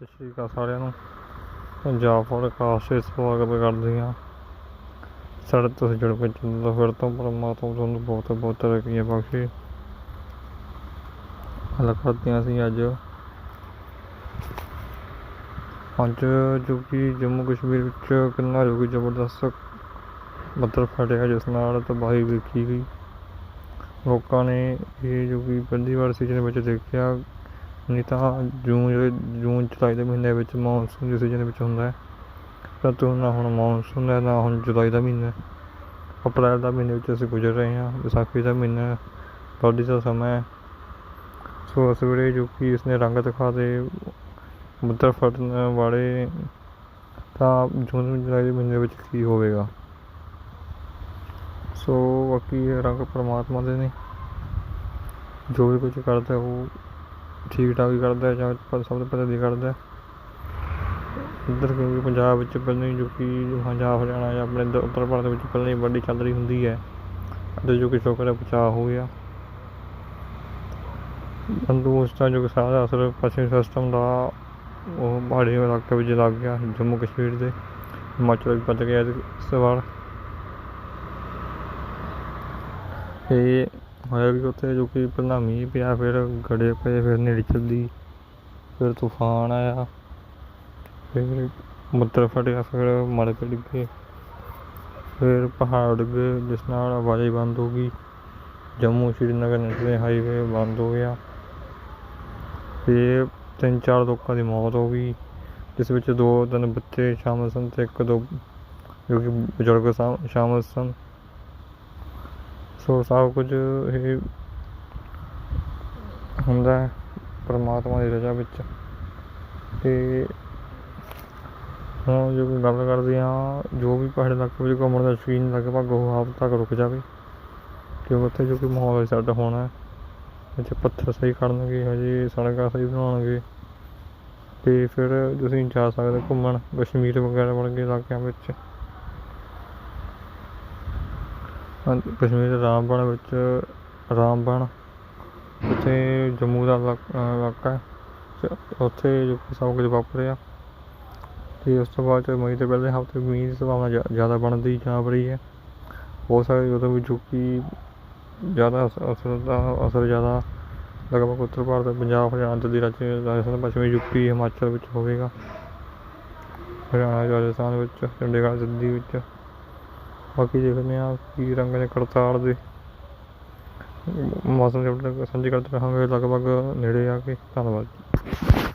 ਸਤਿ ਸ਼੍ਰੀ ਅਕਾਲ ਸਾਰਿਆਂ ਨੂੰ। ਪੰਜਾਬ ਪੋਡਕਾਸਟ ਤੇ ਸਵਾਗਤ ਕਰਦੇ ਹਾਂ। ਸਾਡੇ ਤੁਸੀਂ ਜੁੜ ਕੇ ਚੰਦਾ ਫਿਰ ਤੋਂ ਪਰਮਾਤਮਾ ਤੁਹਾਨੂੰ ਬਹੁਤ ਬਹੁਤ ਤਰੱਕੀਆਂ ਬਖਸ਼ੇ। ਹਲਾ ਕਰਦੇ ਹਾਂ ਅਸੀਂ ਅੱਜ। ਅੱਜ ਜੋ ਕਿ ਜੰਮੂ ਕਸ਼ਮੀਰ ਵਿੱਚ ਕਿੰਨਾ ਜੋ ਕਿ ਜ਼ਬਰਦਸਤ ਬੱਦਲ ਫਟਿਆ ਜਿਸ ਨਾਲ ਤਬਾਹੀ ਵੇਖੀ ਗਈ। ਲੋਕਾਂ ਨੇ ਇਹ ਜੋ ਕਿ ਪਹਿਲੀ ਵਾਰ ਸੀਜ਼ਨ ਵਿੱਚ ਦੇਖਿਆ ਨਹੀਂ ਤਾਂ ਜੂਨ ਜਿਹੜੇ ਜੂਨ ਜੁਲਾਈ ਦੇ ਮਹੀਨੇ ਵਿੱਚ ਮੌਨਸੂਨ ਦੇ ਸੀਜ਼ਨ ਵਿੱਚ ਹੁੰਦਾ ਹੈ ਪਰੰਤੂ ਨਾ ਹੁਣ ਮੌਨਸੂਨ ਹੈ ਨਾ ਹੁਣ ਜੁਲਾਈ ਦਾ ਮਹੀਨਾ ਅਪ੍ਰੈਲ ਦਾ ਮਹੀਨੇ ਵਿੱਚ ਅਸੀਂ ਗੁਜ਼ਰ ਰਹੇ ਹਾਂ ਵਿਸਾਖੀ ਦਾ ਮਹੀਨਾ ਹੈ, ਦਾ ਸਮਾਂ ਹੈ। ਸੋ ਸਵੇਰੇ ਜੋ ਕਿ ਇਸਨੇ ਰੰਗ ਦਿਖਾ ਦੇ ਬੱਦਲ ਫੜਨ ਵਾਲੇ ਤਾਂ ਜੂਨ ਜੁਲਾਈ ਦੇ ਮਹੀਨੇ ਵਿੱਚ ਕੀ ਹੋਵੇਗਾ? ਸੋ ਬਾਕੀ ਰੰਗ ਪਰਮਾਤਮਾ ਦੇ ਨੇ। ਜੋ ਵੀ ਕੁਝ ਕਰਦਾ ਉਹ ਠੀਕ ਠਾਕ ਹੀ ਕਰਦਾ ਜਾਂ ਪਰ ਸਭ ਤੋਂ ਪਹਿਲਾਂ ਦੀ ਕਰਦਾ ਇੱਧਰ ਕਿਉਂਕਿ ਪੰਜਾਬ ਵਿੱਚ ਪਹਿਲਾਂ ਹੀ ਜੋ ਕਿ ਪੰਜਾਬ ਹਰਿਆਣਾ ਜਾਂ ਆਪਣੇ ਉੱਤਰ ਭਾਰਤ ਵਿੱਚ ਪਹਿਲਾਂ ਹੀ ਵੱਡੀ ਚੱਲ ਰਹੀ ਹੁੰਦੀ ਹੈ। ਅਤੇ ਜੋ ਕਿ ਸ਼ੁਕਰ ਹੈ ਬਚਾਅ ਹੋ ਗਿਆ। ਪਰੰਤੂ ਉਸ ਜੋ ਕਿ ਸਾਰਾ ਅਸਰ ਪੱਛਮੀ ਸਿਸਟਮ ਦਾ ਉਹ ਪਹਾੜੀ ਇਲਾਕੇ ਵਿੱਚ ਲੱਗ ਗਿਆ, ਜੰਮੂ ਕਸ਼ਮੀਰ ਦੇ। ਹਿਮਾਚਲ ਵਿੱਚ ਵੱਜ ਗਿਆ ਇਸ ਵਾਰ। ਇਹ ਹੋਇਆ ਵੀ ਉੱਥੇ ਜੋ ਕਿ ਪਹਿਲਾਂ ਮੀਂਹ ਪਿਆ, ਫਿਰ ਗੜੇ ਪਏ, ਫਿਰ ਹਨੇਰੀ ਚੱਲੀ, ਫਿਰ ਤੂਫਾਨ ਆਇਆ, ਫਿਰ ਬੱਦਲ ਫਟਿਆ ਫਿਰ ਮੜਕ ਡਿੱਗੇ, ਫਿਰ ਪਹਾੜ ਡਿੱਗੇ, ਜਿਸ ਨਾਲ ਆਵਾਜਾਈ ਬੰਦ ਹੋ ਗਈ। ਜੰਮੂ ਸ਼੍ਰੀਨਗਰ ਨੈਸ਼ਨਲ ਹਾਈਵੇ ਬੰਦ ਹੋ ਗਿਆ। ਤੇ ਤਿੰਨ ਚਾਰ ਲੋਕਾਂ ਦੀ ਮੌਤ ਹੋ ਗਈ, ਜਿਸ ਵਿੱਚ ਦੋ ਤਿੰਨ ਬੱਚੇ ਸ਼ਾਮਲ ਸਨ ਤੇ ਇੱਕ ਦੋ ਜੋ ਕਿ ਬਜ਼ੁਰਗ ਸ਼ਾ- ਸ਼ਾਮਲ ਸਨ। ਸੋ ਸਭ ਕੁਝ ਇਹ ਹੁੰਦਾ ਹੈ ਪਰਮਾਤਮਾ ਦੀ ਰਜ਼ਾ ਵਿੱਚ। ਤੇ ਹੁਣ ਜੋ ਕਿ ਗੱਲ ਕਰਦੇ ਹਾਂ, ਜੋ ਵੀ ਪਹਾੜੀ ਇਲਾਕੇ ਵਿੱਚ ਘੁੰਮਣ ਦਾ ਸ਼ੌਕੀਨ ਲਗਭਗ ਉਹ ਹਫ਼ਤਾ ਤੱਕ ਰੁਕ ਜਾਵੇ, ਕਿਉਂਕਿ ਉੱਥੇ ਜੋ ਕਿ ਮਾਹੌਲ ਸੈੱਟ ਹੋਣਾ ਹੈ। ਇੱਥੇ ਪੱਥਰ ਸਹੀ ਕਰਨਗੇ ਹਜੇ ਸੜਕਾਂ ਸਹੀ ਬਣਾਉਣਗੇ। ਤੇ ਫਿਰ ਤੁਸੀਂ ਜਾ ਸਕਦੇ ਘੁੰਮਣ, ਕਸ਼ਮੀਰ ਵਗੈਰਾ ਵਰਗੇ ਇਲਾਕਿਆਂ ਵਿੱਚ ਹਾਂ, ਕਸ਼ਮੀਰ ਦੇ ਰਾਮਬਨ ਵਿੱਚ ਰਾਮਬਨ ਉੱਥੇ ਜੰਮੂ ਦਾ ਇਲਾਕ- ਇਲਾਕਾ ਹੈ। ਤੇ ਉੱਥੇ ਜੋ ਕਿ ਸਭ ਕੁਝ ਵਾਪਰਿਆ। ਅਤੇ ਉਸ ਤੋਂ ਬਾਅਦ ਮਈ ਦੇ ਪਹਿਲੇ ਹਫ਼ਤੇ ਮੀਂਹ ਦੀ ਸੰਭਾਵਨਾ ਜ਼ਿਆ- ਜ਼ਿਆਦਾ ਬਣਦੀ ਜਾ ਰਹੀ ਹੈ। ਹੋ ਸਕਦਾ ਉਦੋਂ ਵੀ ਜੋ ਕਿ ਜ਼ਿਆਦਾ ਅਸਰ ਦਾ, ਅਸਰ ਜ਼ਿਆਦਾ ਲਗਭਗ ਉੱਤਰ ਭਾਰਤ ਪੰਜਾਬ, ਹਰਿਆਣਾ ਦਿੱਲੀ ਰਾਜ, ਰਾਜਸਥਾਨ, ਪੱਛਮੀ ਯੂਪੀ ਹਿਮਾਚਲ ਵਿੱਚ ਹੋਵੇਗਾ। ਹਰਿਆਣਾ, ਰਾਜਸਥਾਨ ਵਿੱਚ, ਚੰਡੀਗੜ੍ਹ, ਦਿੱਲੀ ਵਿੱਚ ਬਾਕੀ ਦੇਖਦੇ ਹਾਂ ਕੀ ਰੰਗ ਨੇ ਕਰਤਾਰ ਦੇ। ਮੌਸਮ ਦੇ update ਕਰਦੇ ਰਹਾਂਗੇ। ਲਗਭਗ ਨੇੜੇ ਆ ਕੇ। ਧੰਨਵਾਦ ਜੀ।